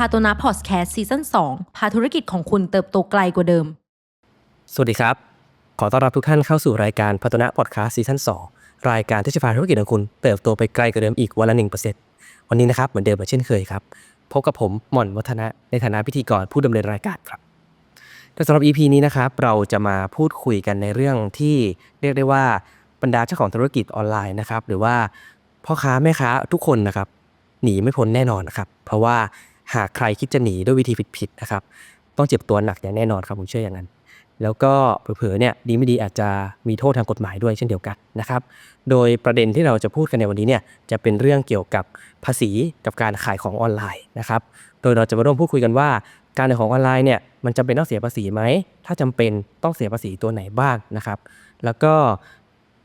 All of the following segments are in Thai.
พาโตนาพอดแคสต์ซีซั่น2พาธุรกิจของคุณเติบโตไกลกว่าเดิม สวัสดีครับ ขอต้อนรับทุกท่านเข้าสู่รายการพัฒนาพอดแคสต์ซีซั่น2รายการที่จะพาธุรกิจของคุณเติบโตไปไกลกว่าเดิมอีกวันละ1%วันนี้นะครับเหมือนเดิมเหมือนเช่นเคยครับพบกับผมหม่อนวัฒนะในฐานะพิธีกรผู้ดำเนินรายการครับแต่สำหรับ EP นี้นะครับเราจะมาพูดคุยกันในเรื่องที่เรียกได้ว่าบรรดาเจ้าของธุรกิจออนไลน์นะครับหรือว่าพ่อค้าแม่ค้าทุกคนนะครับหนีไม่พ้นแน่นอนนะครับเพราะว่า หากใครคิดจะหนีด้วยวิธีผิดๆนะครับ ต้องเจ็บตัวหนักอย่างแน่นอนครับผมเชื่ออย่างนั้น แล้วก็เผลอๆเนี่ยดีไม่ดีอาจจะมีโทษทางกฎหมายด้วยเช่นเดียวกันนะครับ โดยประเด็นที่เราจะพูดกันในวันนี้เนี่ยจะเป็นเรื่องเกี่ยวกับภาษีกับการขายของออนไลน์นะครับ โดยเราจะมาร่วมพูดคุยกันว่า การขายของออนไลน์เนี่ยมันจำเป็นต้องเสียภาษีไหม ถ้าจำเป็นต้องเสียภาษีตัวไหนบ้างนะครับ แล้วก็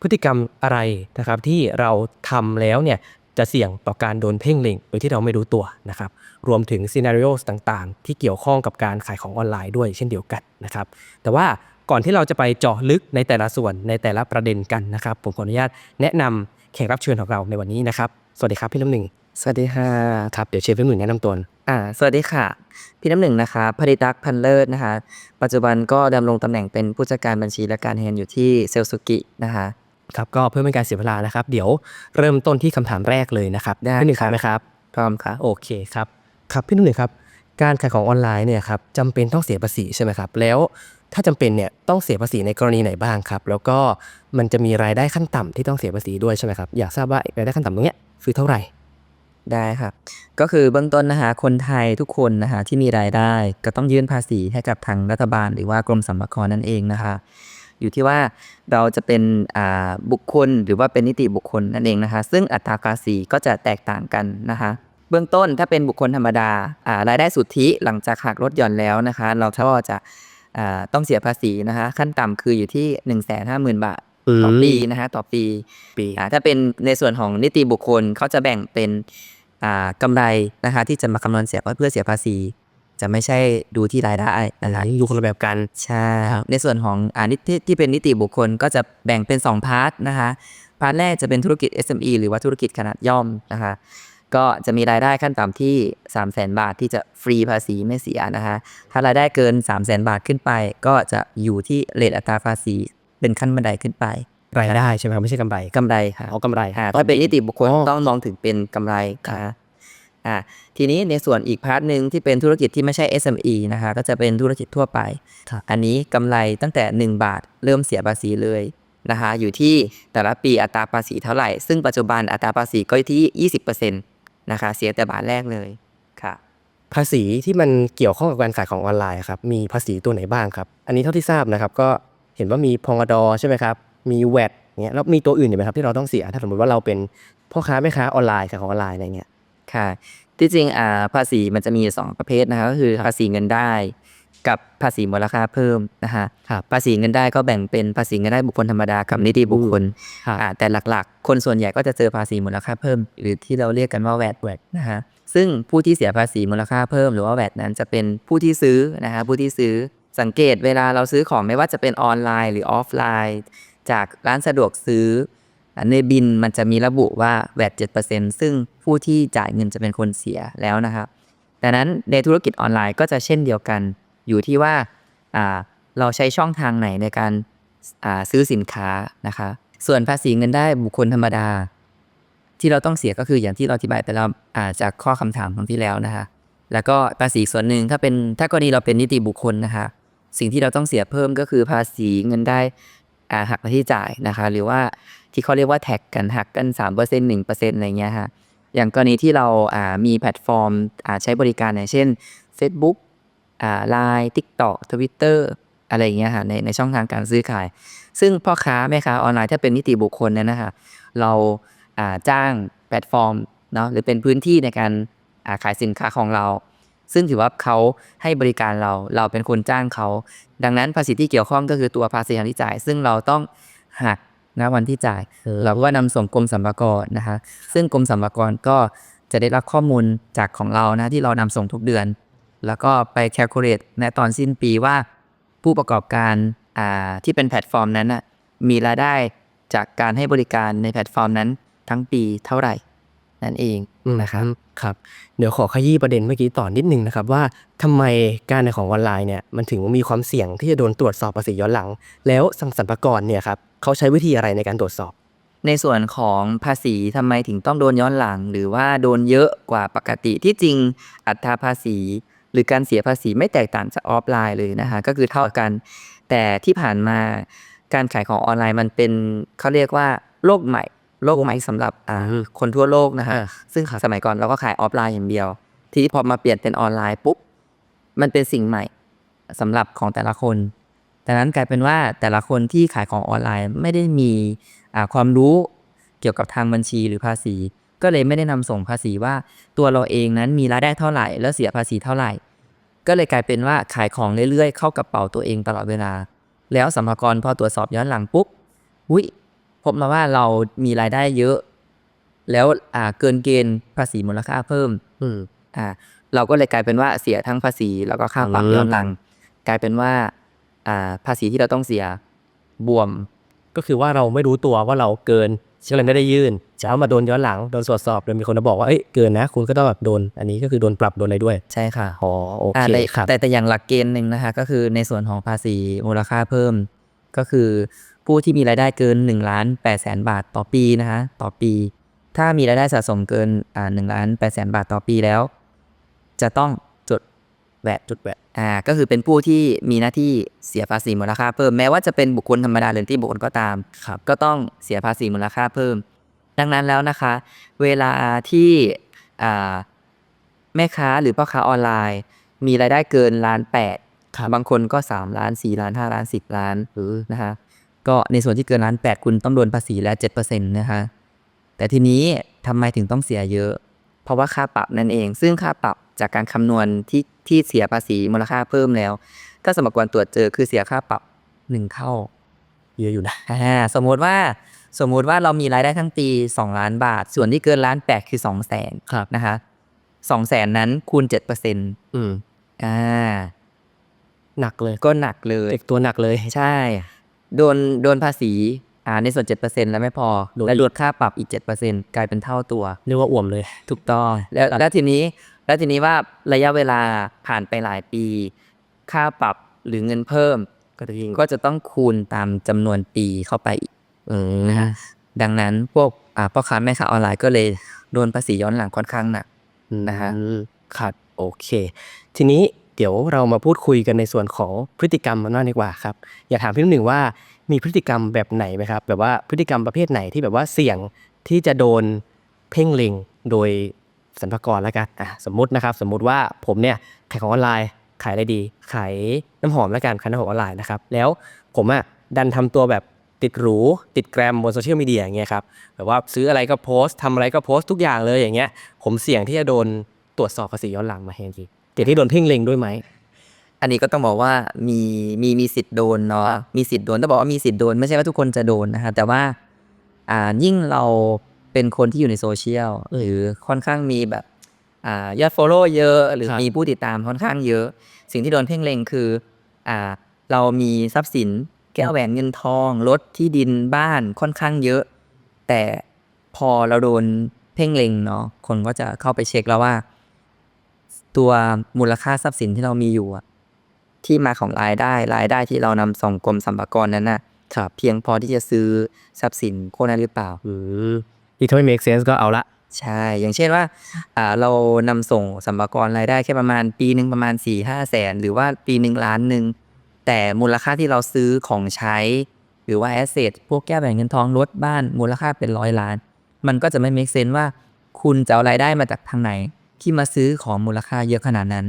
พฤติกรรมอะไรนะครับที่เราทำแล้วเนี่ย จะเสี่ยงต่อการโดนเพ่งเล็งโดยที่เราไม่รู้ตัวนะครับรวมถึงซีนารีโอต่างๆ ที่เกี่ยวข้องกับการขายของออนไลน์ด้วยเช่นเดียวกันนะครับแต่ว่าก่อนที่เราจะไปเจาะลึกในแต่ละส่วนในแต่ละประเด็นกันนะครับ ผมขออนุญาตแนะนำแขกรับเชิญของเราในวันนี้นะครับ สวัสดีครับพี่น้ำหนึ่งสวัสดีค่ะครับเดี๋ยวเชฟพี่น้ำหนึ่งแนะนำตัวอ่าสวัสดีค่ะ พี่น้ำหนึ่งนะคะผลิตักพันเลิศนะคะ ปัจจุบันก็ดำรงตำแหน่งเป็นผู้จัดการบัญชีและการเงินอยู่ที่เซลสุกินะคะ ครับก็เพื่อไม่ให้การเสียเวลานะครับ เดี๋ยวเริ่มต้นที่คำถามแรกเลยนะครับได้พี่หนึ่งครับไหมครับพร้อมค่ะโอเคครับครับพี่น้ำหนึ่งครับการขายของออนไลน์เนี่ยครับจำเป็นต้องเสียภาษีใช่ไหมครับ แล้วถ้าจำเป็นเนี่ยต้องเสียภาษีในกรณีไหนบ้างครับ แล้วก็มันจะมีรายได้ขั้นต่ำที่ต้องเสียภาษีด้วยใช่ไหมครับอยากทราบว่ารายได้ขั้นต่ำตรงเนี้ยคือเท่าไหร่ได้ครับก็คือเบื้องต้นนะคะคนไทยทุกคนนะคะที่มีรายได้ก็ต้องยื่นภาษีให้กับทางรัฐบาล หรือว่ากรมสรรพากรนั่นเองนะคะ อยู่ที่ว่าเราจะเป็นอ่าบุคคลหรือว่าเป็นนิติบุคคลนั่นเองนะคะ ซึ่งอัตราภาษีก็จะแตกต่างกันนะคะเบื้องต้นถ้าเป็นบุคคลธรรมดาอ่ารายได้สุทธิหลังจากหักลดหย่อนแล้วนะคะ เราก็จะอ่าต้องเสียภาษีนะคะ ขั้นต่ำคืออยู่ที่ 1 5 0 0 0 0 บาทต่อปีนะคะต่อปีปีอ่าถ้าเป็นในส่วนของนิติบุคคลเขาจะแบ่งเป็นอ่ากำไรนะคะที่จะมาคำนวณเสียเพื่อเสียภาษี จะไม่ใช่ดูที่รายได้นะคะอยู่คนละแบบกัน ใช่ครับในส่วนของอ่านิติที่เป็นนิติบุคคลก็จะแบ่งเป็น 2 พาร์ทนะคะ พาร์ทแรกจะเป็นธุรกิจ SME หรือว่าธุรกิจขนาดย่อมนะคะก็จะมีรายได้ขั้นต่ำที่ 3 0 0 0 0 0บาทที่จะฟรีภาษีไม่เสียนะคะถ้ารายได้เกิน 3 0 0 0 0 0บาทขึ้นไป ก็จะอยู่ที่เลทอัตราภาษีเป็นขั้นบันไดขึ้นไป รายได้ใช่ไหมครับไม่ใช่กำไรกำไรค่ะเอากำไรอ่าถ้าเป็นนิติบุคคลอ๋อต้องมองถึงเป็นกำไรค่ะ อ่าทีนี้ในส่วนอีกพาร์ทหนึ่งที่เป็นธุรกิจที่ไม่ใช่ SME นะคะก็จะเป็นธุรกิจทั่วไป อันนี้กำไรตั้งแต่ 1 บาทเริ่มเสียภาษีเลยนะคะอยู่ที่แต่ละปีอัตราภาษีเท่าไหร่ ซึ่งปัจจุบันอัตราภาษีก็อยู่ที่ 20%นะคะเสียแต่บาทแรกเลยค่ะภาษีที่มันเกี่ยวข้องกับการขายของออนไลน์ครับมีภาษีตัวไหนบ้างครับ อันนี้เท่าที่ทราบนะครับก็เห็นว่ามีพงดใช่ไหมครับมีแวดเงี้ยแล้วมีตัวอื่นอีกไหมครับที่เราต้องเสียถ้าสมมติว่าเราเป็นพ่อค้าแม่ค้าออนไลน์ขายของออนไลน์อะไรเงี้ย ค่ะ ที่จริงอ่าภาษีมันจะมี 2 ประเภทนะคะก็คือภาษีเงินได้กับภาษีมูลค่าเพิ่มนะคะครับภาษีเงินได้ก็แบ่งเป็นภาษีเงินได้บุคคลธรรมดากับนิติบุคคลครับอ่าแต่หลักๆ คนส่วนใหญ่ก็จะเจอภาษีมูลค่าเพิ่ม หรือที่เราเรียกกันว่าแวดแวดนะคะซึ่งผู้ที่เสียภาษีมูลค่าเพิ่มหรือว่าแวดนั้นจะเป็นผู้ที่ซื้อนะคะผู้ที่ซื้อสังเกตเวลาเราซื้อของไม่ว่าจะเป็นออนไลน์หรือออฟไลน์ จากร้านสะดวกซื้อ ในบินมันจะมีระบุว่าแวด7%ซึ่งผู้ที่จ่ายเงินจะเป็นคนเสียแล้วนะครับดังนั้นในธุรกิจออนไลน์ก็จะเช่นเดียวกันอยู่ที่ว่าาเราใช้ช่องทางไหนในการาซื้อสินค้านะคะส่วนภาษีเงินได้บุคคลธรรมดา ที่เราต้องเสียก็คืออย่างที่เราอธิบายไปแล้วาจากข้อคำถามของที่แล้วนะคะแล้วก็ภาษีส่วนหนึ่งถ้าเป็นถ้ากรณีเราเป็นนิติบุคคลนะคะสิ่งที่เราต้องเสียเพิ่มก็คือภาษีเงินได้ หักหน้าที่จ่ายนะคะ หรือว่าที่เขาเรียกว่าแท็กกันหักกัน 3% 1%อะไรเงี้ยค่ะอย่างกรณีที่เราอ่ามีแพลตฟอร์มอ่าใช้บริการอย่างเช่น Facebook อ่า Line TikTok Twitter อะไรอย่างเงี้ยค่ะในในช่องทางการซื้อขาย ซึ่งพ่อค้าแม่ค้าออนไลน์ถ้าเป็นนิติบุคคลเนี่ยนะคะเราอ่าจ้างแพลตฟอร์มเนาะหรือเป็นพื้นที่ในการอ่าขายสินค้าของเรา ซึ่งถือว่าเขาให้บริการเรา เราเป็นคนจ้างเขา ดังนั้นภาษีที่เกี่ยวข้องก็คือตัวภาษีที่จ่าย ซึ่งเราต้องหักณวันที่จ่าย เราก็นำส่งกรมสรรพากรนะคะ ซึ่งกรมสรรพากรก็จะได้รับข้อมูลจากของเรานะที่เรานำส่งทุกเดือน แล้วก็ไป calculate ในตอนสิ้นปีว่า ผู้ประกอบการอ่าที่เป็นแพลตฟอร์มนั้นนะมีรายได้จากการให้บริการในแพลตฟอร์มนั้นทั้งปีเท่าไหร่ นั่นเองนะครับครับ เดี๋ยวขอขยี้ประเด็นเมื่อกี้ต่อนิดนึงนะครับว่าทำไมการในของออนไลน์เนี่ยมันถึงมีความเสี่ยงที่จะโดนตรวจสอบภาษีย้อนหลัง แล้วสังสรรพากรเนี่ยครับเขาใช้วิธีอะไรในการตรวจสอบ ในส่วนของภาษีทำไมถึงต้องโดนย้อนหลัง หรือว่าโดนเยอะกว่าปกติที่จริงอัตราภาษี หรือการเสียภาษีไม่แตกต่างจากออฟไลน์เลยนะคะก็คือเท่ากัน แต่ที่ผ่านมาการขายของออนไลน์มันเป็นเขาเรียกว่าโลกใหม่ โลกใหม่สำหรับอ่าคนทั่วโลกนะคะอ่าซึ่งสมัยก่อนเราก็ขายออฟไลน์อย่างเดียว ทีนี้พอมาเปลี่ยนเป็นออนไลน์ปุ๊บ มันเป็นสิ่งใหม่สำหรับของแต่ละคนดังนั้นกลายเป็นว่าแต่ละคนที่ขายของออนไลน์ไม่ได้มีอ่าความรู้เกี่ยวกับทางบัญชีหรือภาษี ก็เลยไม่ได้นำส่งภาษีว่าตัวเราเองนั้นมีรายได้เท่าไหร่ แล้วเสียภาษีเท่าไหร่ ก็เลยกลายเป็นว่าขายของเรื่อยๆ เข้ากระเป๋าตัวเองตลอดเวลา แล้วสัมภากรพอตรวจสอบย้อนหลังปุ๊บอุ้ย พบมาว่าเรามีรายได้เยอะ แล้วอ่าเกินเกณฑ์ภาษีมูลค่าเพิ่ม อืมอ่า เราก็เลยกลายเป็นว่าเสียทั้งภาษีแล้วก็ค่าปรับอืมย้อนหลัง กลายเป็นว่า อ่า ภาษีที่เราต้องเสียบวม ก็คือว่าเราไม่รู้ตัวว่าเราเกินก็เลยไม่ได้ยื่นจะเอามาโดนย้อนหลังโดนตรวจสอบโดยมีคนมาบอกว่าเอ้ยเกินนะ คุณก็ต้องแบบโดน อันนี้ก็คือโดนปรับโดนอะไรด้วย ใช่ค่ะอ๋อโออ่าเคแต่ครับแต่แต่อย่างหลักเกณฑ์หนึ่งนะคะ ก็คือในส่วนของภาษีมูลค่าเพิ่มก็คือ ผู้ที่มีรายได้เกิน1ล้าน8แสนบาทต่อปีนะคะต่อปี ถ้ามีรายได้สะสมเกินอ่าหนึ่งล้านแปดแสนบาทต่อปีแล้ว จะต้องจดแวดจดแวดอ่าก็คือเป็นผู้ที่มีหน้าที่เสียภาษีมูลค่าเพิ่มแม้ว่าจะเป็นบุคคลธรรมดาหรือที่บุคคลก็ตามครับก็ต้องเสียภาษีมูลค่าเพิ่ม ดังนั้นแล้วนะคะ เวลาที่อ่าแม่ค้าหรือพ่อค้าออนไลน์ มีรายได้เกินล้านแปดครับบางคนก็ 3 ล้าน 4 ล้าน 5 ล้าน 10 ล้านหรือนะคะ ก็ในส่วนที่เกินล้านแปดคุณต้องโดนภาษีแล้ว7%นะคะ แต่ทีนี้ทำไมถึงต้องเสียเยอะ เพราะว่าค่าปรับนั่นเอง ซึ่งค่าปรับจากการคำนวณที่ที่เสียภาษีมูลค่าเพิ่มแล้ว ถ้าสมกรตรวจเจอคือเสียค่าปรับหนึ่งเท่าเยอะอยู่นะอ่าสมมติว่าสมมุติว่าเรามีรายได้ทั้งปี 2 ล้านบาท ส่วนที่เกินล้านแปดคือ2 0 0แสนครับนะคะสองแสนนั้นคูณ7%เปอร์เซ็นต์อืมอ่าหนักเลยก็หนักเลยเด็กตัวหนักเลยใช่ โดนโดนภาษีอ่าในส่วน 7%แล้วไม่พอโดนและลดค่าปรับอีก 7%กลายเป็นเท่าตัวเรียกว่าอ่วมเลย ถูกต้อง แล้วแล้วทีนี้ แล้วทีนี้ว่าระยะเวลาผ่านไปหลายปี ค่าปรับหรือเงินเพิ่ม ก็จะยิ่งก็จะต้องคูณตามจำนวนปีเข้าไปอีกอืมนะฮะดังนั้นพวกอ่าพ่อค้าแม่ค้าออนไลน์ก็เลยโดนภาษีย้อนหลังค่อนข้างหนักนะฮะอืมครับโอเค ทีนี้ เดี๋ยวเรามาพูดคุยกันในส่วนของพฤติกรรมมันมากดีกว่าครับ อยากถามพี่หนึ่งว่ามีพฤติกรรมแบบไหนไหมครับ แบบว่าพฤติกรรมประเภทไหนที่แบบว่าเสี่ยงที่จะโดนเพ่งเล็งโดยสรรพากรแล้วกันอะสมมตินะครับ สมมุติว่าผมเนี่ยขายของออนไลน์ขายอะไรดี ขายน้ำหอมแล้วกันขายน้ำหอมออนไลน์นะครับ แล้วผมอะดันทำตัวแบบติดหรู ติดแกรมบนโซเชียลมีเดียอย่างเงี้ยครับแบบว่าซื้ออะไรก็โพสต์ทำอะไรก็โพสต์ทุกอย่างเลยอย่างเงี้ย ผมเสี่ยงที่จะโดนตรวจสอบภาษีย้อนหลังมาเฮนที ยวที่โดนเพ่งเล็งด้วยไหมอันนี้ก็ต้องบอกว่ามีมีมีสิทธิ์โดนเนาะมีสิทธิ์โดนต้องบอกว่ามีสิทธิ์โดนไม่ใช่ว่าทุกคนจะโดนนะฮะแต่ว่าอ่ายิ่งเราเป็นคนที่อยู่ในโซเชียลหรือค่อนข้างมีแบบอ่ายอด follow เยอะ หรือครับมีผู้ติดตามค่อนข้างเยอะ สิ่งที่โดนเพ่งเล็งคืออ่าเรามีทรัพย์สินแก้วแหวนเงินทองรถที่ดินบ้านค่อนข้างเยอะ แต่พอเราโดนเพ่งเล็งเนาะคนก็จะเข้าไปเช็คแล้วว่า ตัวมูลค่าทรัพย์สินที่เรามีอยู่อะที่มาของรายได้รายได้ที่เรานำส่งกรมสรรพากรนั้นน่ะเพียงพอที่จะซื้อทรัพย์สินโคนั้นหรือเปล่าอืมที่ถ้าไม่ make sense ก็เอาละ ใช่ อย่างเช่นว่าอ่าเรานำส่งสัมภากรรายได้แค่ประมาณปีหนึ่งประมาณ4ี่ห้าแสนหรือว่าปีหนึ่งล้านหนึ่งแต่มูลค่าที่เราซื้อของใช้ หรือว่าแอสเซทพวกแก้วแหวนเงินทองรถบ้านมูลค่าเป็นร้อยล้าน มันก็จะไม่ make sense ว่า คุณจะเอารายได้มาจากทางไหน ที่มาซื้อของมูลค่าเยอะขนาดนั้น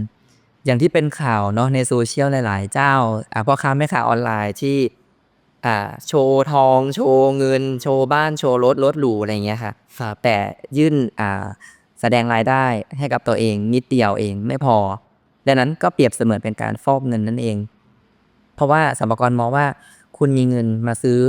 อย่างที่เป็นข่าวเนาะในโซเชียลหลาย ๆ เจ้าอ่าพ่อค้าแม่ค้าออนไลน์ที่อ่าโชว์ทอง โชว์เงิน โชว์บ้านโชว์รถรถหรูอะไรอย่างเงี้ยค่ะครับแต่ยื่นอ่าแสดงรายได้ให้กับตัวเองนิดเดียวเองไม่พอ ดังนั้นก็เปรียบเสมือนเป็นการฟอกเงินนั่นเอง เพราะว่าสรรพากรมองว่าคุณมีเงินมาซื้อ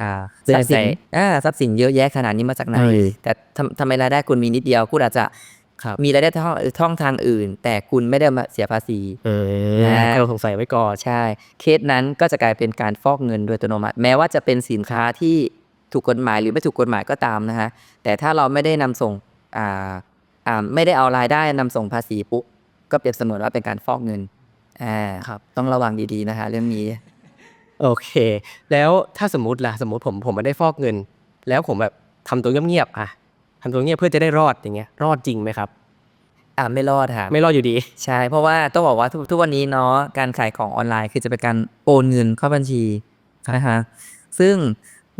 อ่าทรัพย์สินอ่าทรัพย์สินเยอะแยะขนาดนี้มาจากไหนเออแต่ทำทำไมรายได้คุณมีนิดเดียวคุณอาจจะครับ มีรายได้ท่องท่องทางอื่น แต่คุณไม่ได้มาเสียภาษีเออนะให้เราสงสัยไว้ก่อนใช่ เคสนั้นก็จะกลายเป็นการฟอกเงินโดยอัตโนมัติ แม้ว่าจะเป็นสินค้าที่ถูกกฎหมายหรือไม่ถูกกฎหมายก็ตามนะฮะแต่ถ้าเราไม่ได้นำส่งอ่าอ่าไม่ได้เอารายได้นำส่งภาษีปุ๊บก็เปรียบเสมือนว่าเป็นการฟอกเงินอ่าครับต้องระวังดีๆนะคะเรื่องนี้โอเค แล้วถ้าสมมติล่ะสมมติผมผมไม่ได้ฟอกเงิน แล้วผมแบบทำตัวเงียบๆอะ ทำตัวเงียบเพื่อจะได้รอดอย่างเงี้ยรอดจริงไหมครับ อ่าไม่รอดค่ะไม่รอดอยู่ดี ใช่เพราะว่าต้องบอกว่าทุกทุกวันนี้เนาะการขายของออนไลน์คือจะเป็นการโอนเงินเข้าบัญชีนะคะซึ่ง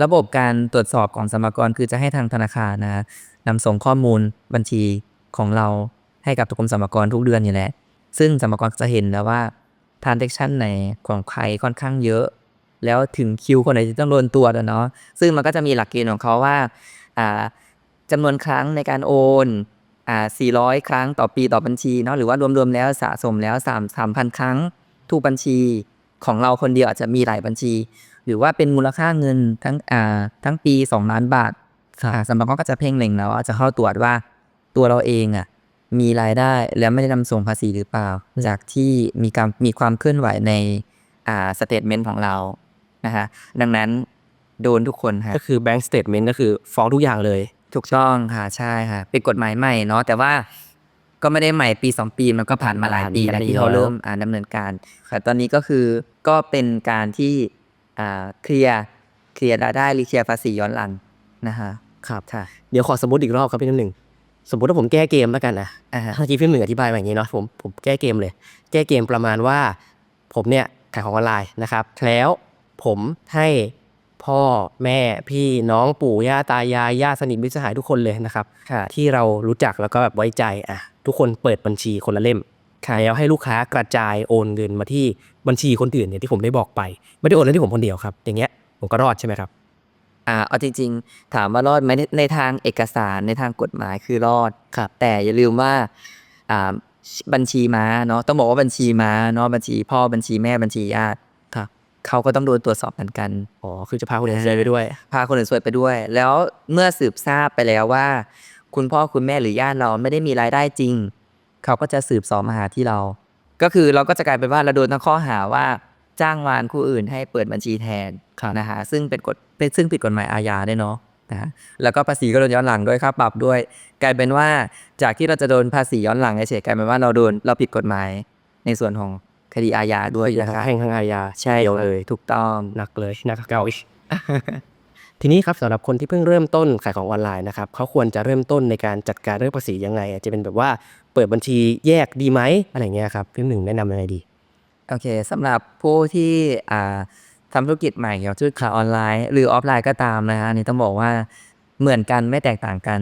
ระบบการตรวจสอบของสมรกรคือจะให้ทางธนาคารนะนำส่งข้อมูลบัญชีของเราให้กับกรมสรรพากรทุกเดือนอยู่แล้วซึ่งสรรพากรจะเห็นแล้วว่า transaction ไหนของใครค่อนข้างเยอะ แล้วถึงคิวคนไหนที่ต้องโดนตรวจอะเนาะซึ่งมันก็จะมีหลักเกณฑ์ของเขาว่าอ่า จำนวนครั้งในการโอนอ่า400 ครั้งต่อปีต่อบัญชีเนาะหรือว่ารวมๆแล้วสะสมแล้ว3 3,000 ครั้งทุกบัญชีของเราคนเดียวอาจจะมีหลายบัญชี หรือว่าเป็นมูลค่าเงินทั้งอ่าทั้งปี 2 ล้านบาทอ่าสำหรับก็จะเพ่งเล็งแล้วว่าจะเข้าตรวจว่าตัวเราเองอะมีรายได้แล้วไม่ได้นำส่งภาษีหรือเปล่า จากที่มีการมีความเคลื่อนไหวในอ่าสเตทเมนต์ของเรานะฮะดังนั้นโดนทุกคนฮะก็คือ bank statement ก็คือฟ้องทุกอย่างเลย ถูกต้องค่ะใช่ค่ะเป็นกฎหมายใหม่เนาะแต่ว่าก็ไม่ได้ใหม่ปีสองปีมันก็ผ่านมาหลายปีแล้วที่เขาเริ่มอ่าดำเนินการค่ะตอนนี้ก็คือก็เป็นการที่อ่าเคลียร์เคลียร์รายได้หรือเคลียร์ภาษีย้อนหลังนะคะครับค่ะเดี๋ยวขอสมมติอีกรอบครับพี่น้ำหนึ่งสมมติว่าผมแก้เกมแล้วกันนะอ่าฮะเมื่อกี้พี่หนึ่งอธิบายมาอย่างนี้เนาะผมผมแก้เกมเลย แก้เกมประมาณว่า ผมเนี่ยขายของออนไลน์นะครับแล้วผมให้ พ่อแม่พี่น้องปู่ย่าตายายญาติสนิทมิตรสหายทุกคนเลยนะครับค่ะที่เรารู้จักแล้วก็แบบไว้ใจอะทุกคนเปิดบัญชีคนละเล่มแล้วให้ลูกค้ากระจายโอนเงินมาที่บัญชีคนอื่นเนี่ยที่ผมได้บอกไป ไม่ได้โอนเลยที่ผมคนเดียวครับ อย่างเงี้ยผมก็รอดใช่ไหมครับอ่าเอาจริง ๆ ถามว่ารอดไหมในในทางเอกสารในทางกฎหมายคือรอดครับแต่อย่าลืมว่าอ่าบัญชีม้าเนาะต้องบอกว่าบัญชีม้าเนาะบัญชีพ่อบัญชีแม่บัญชีญาติครับ เขาก็ต้องโดนตรวจสอบเหมือนกัน อ๋อ คือจะพาคนอื่นไปด้วย พาคนอื่นซวยไปด้วย แล้วเมื่อสืบทราบไปแล้วว่า คุณพ่อคุณแม่หรือญาติเราไม่ได้มีรายได้จริง เขาก็จะสืบเสอบมาหาที่เรา ก็คือเราก็จะกลายเป็นว่าเราโดนทั้งข้อหาว่าจ้างวานผู้อื่นให้เปิดบัญชีแทนครับนะฮะซึ่งเป็นกฎเป็นซึ่งผิดกฎหมายอาญาด้วยเนาะนะฮะแล้วก็ภาษีก็โดนย้อนหลังด้วยค่าปรับด้วย กลายเป็นว่าจากที่เราจะโดนภาษีย้อนหลังเฉยๆกลายเป็นว่าเราโดนเราผิดกฎหมายในส่วนของ คดีอาญาด้วยนะนะคครัรับบแห่งทางอาญาใช่เดียวเลยถูกต้องหนักเลยหนักกว่าเก่าอีกทีนี้ครับสำหรับคนที่เพิ่งเริ่มต้นขายของออนไลน์นะครับเขาควรจะเริ่มต้นในการจัดการเรื่องภาษียังไงอาจจะเป็นแบบว่าเปิดบัญชีแยกดีไหมอะไรเงี้ยครับพี่หนึ่งแนะนำยังไงดีโอเคสำหรับผู้ที่อ่าทำธุรกิจใหม่เกี่ยวกับธุรกิจขายออนไลน์ หรือออฟไลน์ก็ตามนะฮะอันนี้ต้องบอกว่าเหมือนกันไม่แตกต่างกัน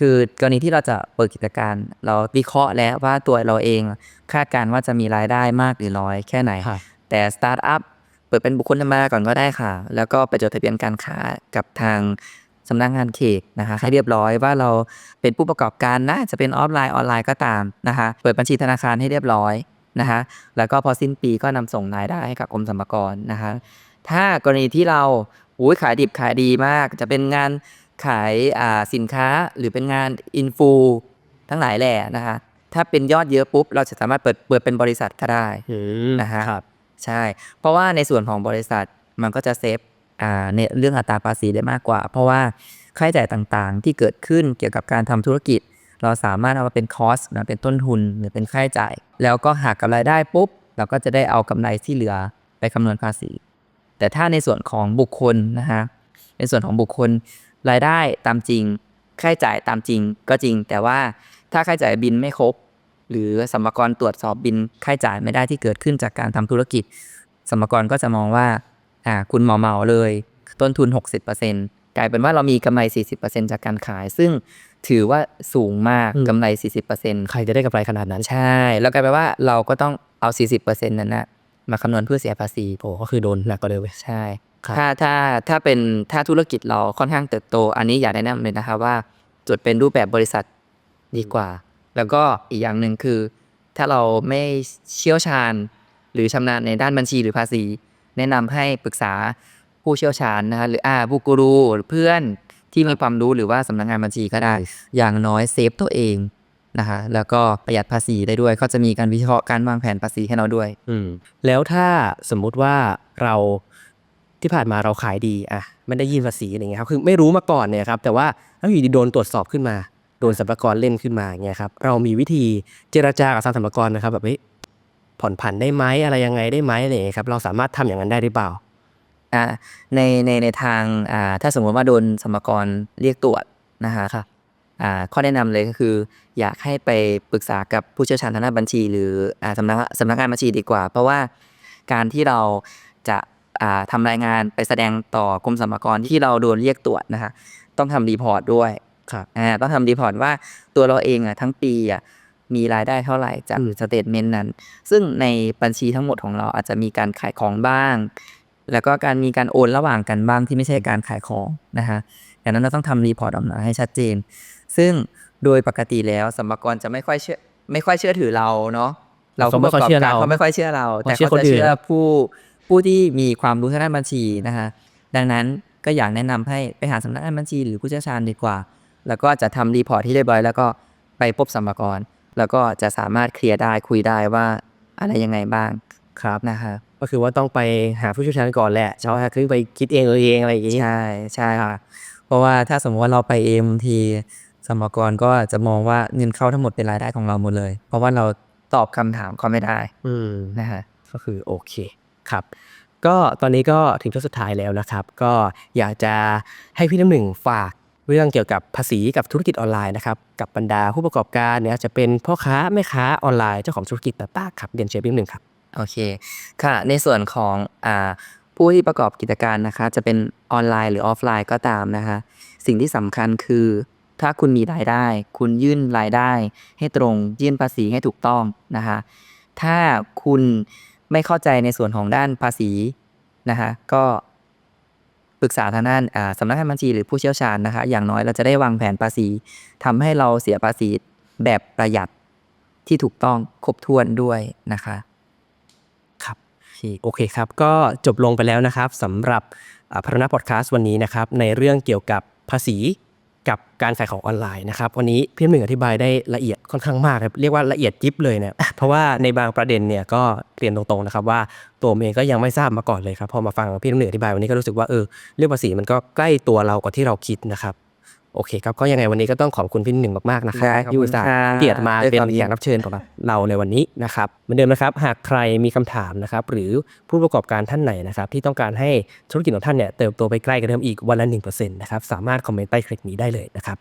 คือกรณีที่เราจะเปิดกิจการ เราวิเคราะห์แล้วว่าตัวเราเองคาดการณ์ว่าจะมีรายได้มากหรือน้อยแค่ไหนครับแต่สตาร์ทอัพเปิดเป็นบุคคลธรรมดาก่อนก็ได้ค่ะ แล้วก็ไปจดทะเบียนการค้ากับทางสำนักงานเขตนะคะให้เรียบร้อยว่าเราเป็นผู้ประกอบการนะจะเป็นออฟไลน์ออนไลน์ก็ตามนะคะ เปิดบัญชีธนาคารให้เรียบร้อยนะคะแล้วก็พอสิ้นปีก็นำส่งรายได้ให้กับกรมสรรพากรนะคะ ถ้ากรณีที่เราอุ้ยขายดิบขายดีมาก จะเป็นงาน ขายอ่าสินค้าหรือเป็นงานอินฟูทั้งหลายแหล่นะคะ ถ้าเป็นยอดเยอะปุ๊บ เราจะสามารถเปิดเปิดเป็นบริษัทก็ได้นะฮะครับใช่ เพราะว่าในส่วนของบริษัทมันก็จะเซฟอ่าในเรื่องอัตราภาษีได้มากกว่า เพราะว่าค่าใช้จ่ายต่างๆ ที่เกิดขึ้นเกี่ยวกับการทำธุรกิจ เราสามารถเอามาเป็นคอสนะเป็นต้นทุนหรือเป็นค่าใช้จ่าย แล้วก็หักกับรายได้ปุ๊บ เราก็จะได้เอากำไรที่เหลือไปคำนวณภาษี แต่ถ้าในส่วนของบุคคลนะฮะในส่วนของบุคคล รายได้ตามจริง ค่าใช้จ่ายตามจริงก็จริง แต่ว่าถ้าค่าใช้จ่ายบินไม่ครบ หรือสมรกรตรวจสอบบินค่าใช้จ่ายไม่ได้ที่เกิดขึ้นจากการทำธุรกิจ สมรกรก็จะมองว่าอ่าคุณเหมาเหมาๆเลย ต้นทุน 60%กลายเป็นว่าเรามีกำไร 40%จากการขาย ซึ่งถือว่าสูงมากอืมกำไร 40%ใครจะได้กำไรขนาดนั้นใช่ แล้วกลายเป็นว่าเราก็ต้องเอา 40%นั้นนะมาคำนวณเพื่อเสียภาษีโอ้ก็คือโดนหนักกว่าเดิมเลยใช่ครับ ถ้าถ้าถ้าเป็นถ้าธุรกิจเราค่อนข้างเติบโต อันนี้อยากแนะนำเลยนะคะว่าจดเป็นรูปแบบบริษัทดีกว่า แล้วก็อีกอย่างหนึ่งคือ ถ้าเราไม่เชี่ยวชาญ หรือชำนาญในด้านบัญชีหรือภาษี แนะนำให้ปรึกษาผู้เชี่ยวชาญนะคะหรืออ่าผู้กูรูหรือเพื่อนที่มีความรู้หรือว่าสำนักงานบัญชีก็ได้ อย่างน้อยเซฟตัวเองนะคะแล้วก็ประหยัดภาษีได้ด้วยเขาจะมีการวิเคราะห์การวางแผนภาษีให้เราด้วย อืมแล้วถ้าสมมุติว่าเรา ที่ผ่านมาเราขายดีอะไม่ได้ยื่นภาษีอะไรเงี้ยครับคือไม่รู้มาก่อนเนี่ยครับแต่ว่าถ้าอยู่ดีโดนตรวจสอบขึ้นมา โดนสัมภารเล่นขึ้นมาเงี้ยครับเรามีวิธีเจรจากับทางสัมภารนะครับแบบเฮ้ยผ่อนผันได้ไหมอะไรยังไงได้ไหมอะไรเงี้ยครับเราสามารถทำอย่างนั้นได้หรือเปล่าอ่าในในในทางอ่าถ้าสมมติว่าโดนสมกรเรียกตรวจนะฮะครับอ่าข้อแนะนำเลยก็คือ อยากให้ไปปรึกษากับผู้เชี่ยวชาญทางด้านบัญชี หรืออ่าสำนักสำนักงานบัญชีดีกว่า เพราะว่าการที่เราจะ ทำรายงานไปแสดงต่อกรมสรรพากรที่เราโดนเรียกตรวจนะฮะต้องทำรีพอร์ตด้วยครับอ่าต้องทำรีพอร์ตว่าตัวเราเองอะทั้งปีอะมีรายได้เท่าไหร่จากอืมสเตทเมนต์นั้น ซึ่งในบัญชีทั้งหมดของเราอาจจะมีการขายของบ้าง แล้วก็การมีการโอนระหว่างกันบ้างที่ไม่ใช่การขายของนะฮะดังนั้นเราต้องทำรีพอร์ตออกมาให้ชัดเจน ซึ่งโดยปกติแล้วสัมภากรจะไม่ค่อยเชื่อไม่ค่อยเชื่อถือเราเนาะเขาไม่ค่อยเชื่อเราเขาไม่ค่อยเชื่อเราเขาแต่เชื่อเขาคนจะอื่นเชื่อผู้ ผู้ที่มีความรู้ทางด้านบัญชีนะฮะดังนั้นก็อยากแนะนำให้ไปหาสำนักงานบัญชี หรือผู้เชี่ยวชาญดีกว่า แล้วก็จะทำรีพอร์ตที่เรียบร้อยแล้วก็ไปพบสัมภากรแล้วก็จะสามารถเคลียร์ได้คุยได้ว่าอะไรยังไงบ้างครับนะฮะก็คือว่าต้องไปหาผู้เชี่ยวชาญก่อนแหละเจ้าคือไปคิดเองเออเองอะไรอย่างงี้ใช่ใช่ค่ะเพราะว่าถ้าสมมติว่าเราไปเองบางทีสมกรก็จะมองว่าเงินเข้าทั้งหมดเป็นรายได้ของเราหมดเลย เพราะว่าเราตอบคำถามเขาไม่ได้ อืมนะฮะก็คือโอเค ครับก็ตอนนี้ก็ถึงช่วงสุดท้ายแล้วนะครับ ก็อยากจะให้พี่น้ำหนึ่งฝากเรื่องเกี่ยวกับภาษีกับธุรกิจออนไลน์นะครับกับบรรดาผู้ประกอบการเนี่ยจะเป็นพ่อค้าแม่ค้าออนไลน์เจ้าของธุรกิจต่างๆครับเรียนเชิญพี่น้ำหนึ่งครับโอเคค่ะในส่วนของอ่าผู้ที่ประกอบกิจการนะคะ จะเป็นออนไลน์หรือออฟไลน์ก็ตามนะคะ สิ่งที่สำคัญคือ ถ้าคุณมีรายได้ คุณยื่นรายได้ ให้ตรงยื่นภาษีให้ถูกต้องนะคะ ถ้าคุณ ไม่เข้าใจในส่วนของด้านภาษีนะคะก็ปรึกษาทางด้านอ่าสำนักงานบัญชีหรือผู้เชี่ยวชาญนะคะ อย่างน้อยเราจะได้วางแผนภาษีทำให้เราเสียภาษีแบบประหยัดที่ถูกต้องครบถ้วนด้วยนะคะ ครับโอเคครับ ก็จบลงไปแล้วนะครับสำหรับพารณะพอดแคสต์วันนี้นะครับ ในเรื่องเกี่ยวกับภาษี กับการขายของออนไลน์นะครับวันนี้พี่น้ำหนึ่งอธิบายได้ละเอียดค่อนข้างมากครับเรียกว่าละเอียดยิบเลยเนี่ยเพราะว่าในบางประเด็นเนี่ยก็เรียนตรงๆนะครับว่าตัวเองก็ยังไม่ทราบมาก่อนเลยครับพอมาฟังพี่น้ำหนึ่งอธิบายวันนี้ก็รู้สึกว่าเออเรื่องภาษีมันก็ใกล้ตัวเรากว่าที่เราคิดนะครับ โอเคครับก็ยังไงวันนี้ก็ต้องขอบคุณพี่น้ำหนึ่งมากๆนะครับได้ขอบคุณที่อุตส่าห์ครับเกียรติมาด้วยเป็นความยินดีแขกรับเชิญของเราในวันนี้นะครับเหมือนเดิมนะครับ หากใครมีคำถามนะครับ หรือผู้ประกอบการท่านไหนนะครับ ที่ต้องการให้ธุรกิจของท่านเนี่ยเติบโตไปใกล้กับเดิมอีกวันละ1%นะครับสามารถคอมเมนต์ใต้คลิปนี้ได้เลยนะครับ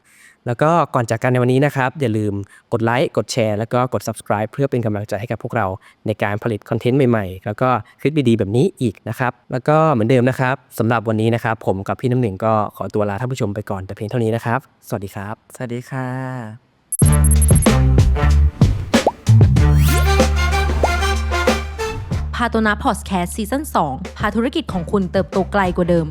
แล้วก็ก่อนจากกันในวันนี้นะครับ อย่าลืมกดไลค์กดแชร์แล้วก็กด subscribe เพื่อเป็นกำลังใจให้กับพวกเราในการผลิตคอนเทนต์ใหม่ๆ แล้วก็คลิปดีๆแบบนี้อีกนะครับ แล้วก็เหมือนเดิมนะครับสำหรับวันนี้นะครับ ผมกับพี่น้ำหนึ่งก็ขอตัวลาท่านผู้ชมไปก่อนแต่เพียงเท่านี้นะครับ สวัสดีครับ สวัสดีค่ะพาโตนะพอดแคสต์ซีซั่น2พาธุรกิจของคุณเติบโตไกลกว่าเดิม